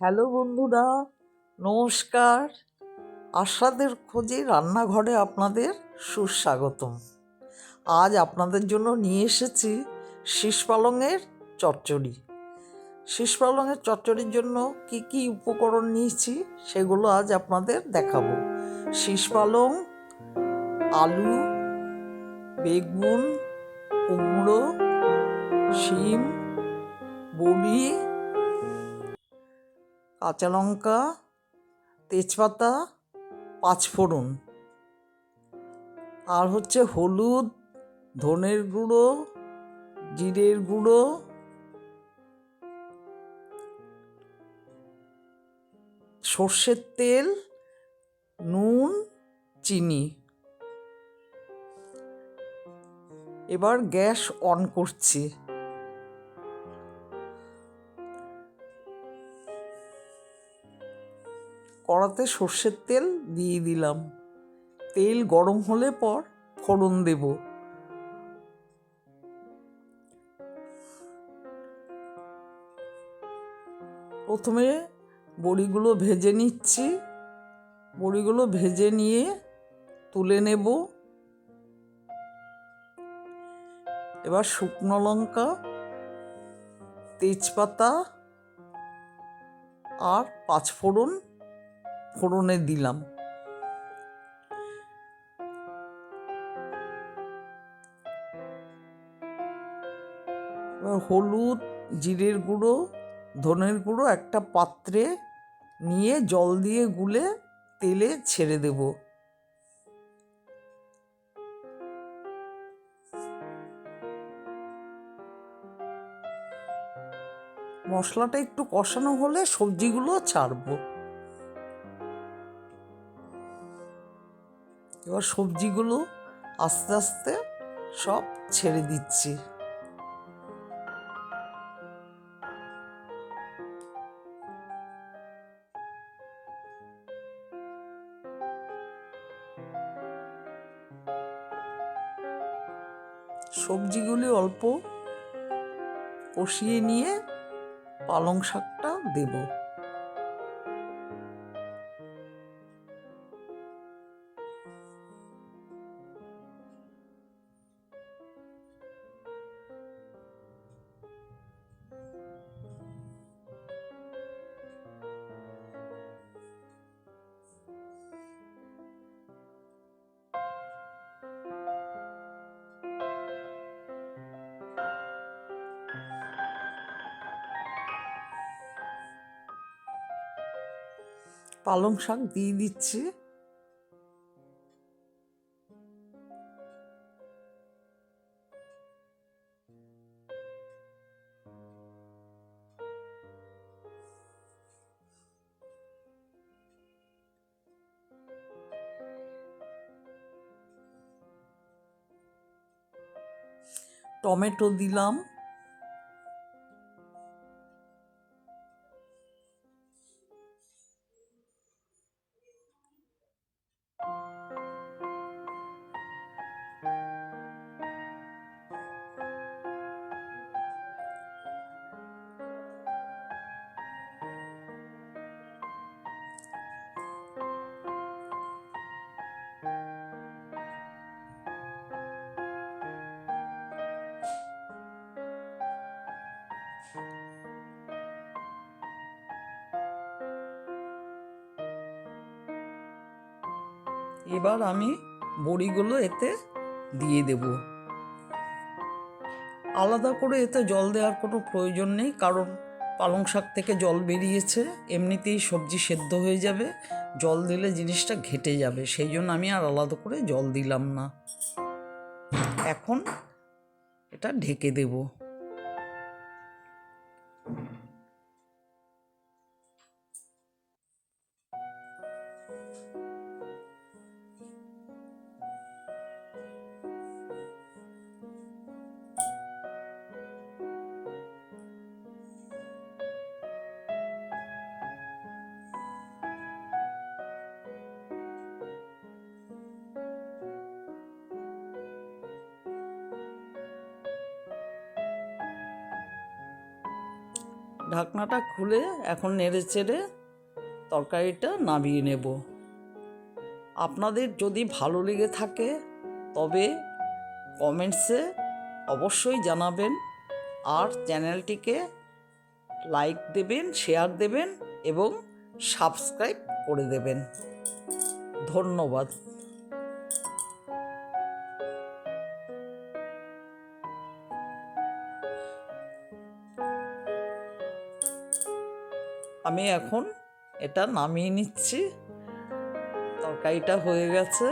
Hello বন্ধুরা, নমস্কার। আশাদের খোঁজে রান্নাঘরে আপনাদের সুস্বাগতম। আজ আপনাদের জন্য নিয়ে এসেছি শীষ পালংয়ের চচ্চড়ি। শীষ পালংয়ের চচ্চড়ির জন্য কি কি উপকরণ নিয়েছি সেগুলো আজ আপনাদের দেখাবো। শীষ পালং, আলু, বেগুন, কুমড়ো, শিম, বড়ি কাঁচা লঙ্কা, তেজপাতা পাঁচফোড়ন আর হচ্ছে হলুদ, ধনের গুঁড়ো, জিরের গুঁড়ো। সর্ষের তেল, নুন, চিনি। এবার গ্যাস অন করছি। কড়াতে সর্ষের তেল দিয়ে দিলাম। তেল গরম হলে পর ফোড়ন দেব। প্রথমে বড়িগুলো ভেজে নিচ্ছি। বড়িগুলো ভেজে নিয়ে তুলে নেব। এবার শুকনো লঙ্কা, তেজপাতা আর পাঁচফোড়ন ফোড়নে দিলাম। হলুদ, জিরের গুঁড়ো, ধনের গুঁড়ো একটা পাত্রে নিয়ে জল দিয়ে গুলে তেলে ছেড়ে দেব। মশলাটা একটু কষানো হলে সবজিগুলো ছাড়বো। এবার সবজিগুলো আস্তে আস্তে সব ছেড়ে দিচ্ছি। সবজিগুলি অল্প কষিয়ে নিয়ে পালং শাকটা দেবো। পালং শাক দিয়ে দিচ্ছি। টমেটো দিলাম। এবার আমি বড়িগুলো এতে দিয়ে দেব। আলাদা করে এতে জল দেওয়ার কোনো প্রয়োজন নেই, কারণ পালং শাক থেকে জল বেরিয়েছে, এমনিতেই সবজি সেদ্ধ হয়ে যাবে, জল দিলে জিনিসটা ঘেটে যাবে, সেই জন্য আমি আর আলাদা করে জল দিলাম না। এখন এটা ঢেকে দেবো। ঢাকনাটা খুলে এখন নেড়ে চেড়ে তরকারিটা নামিয়ে নেব। আপনাদের যদি ভালো লেগে থাকে, তবে কমেন্টসে অবশ্যই জানাবেন আর চ্যানেলটিকে লাইক দেবেন, শেয়ার দেবেন এবং সাবস্ক্রাইব করে দেবেন। ধন্যবাদ। আমি এখন এটা নামিয়ে নিচ্ছি। তরকারিটা হয়ে গেছে।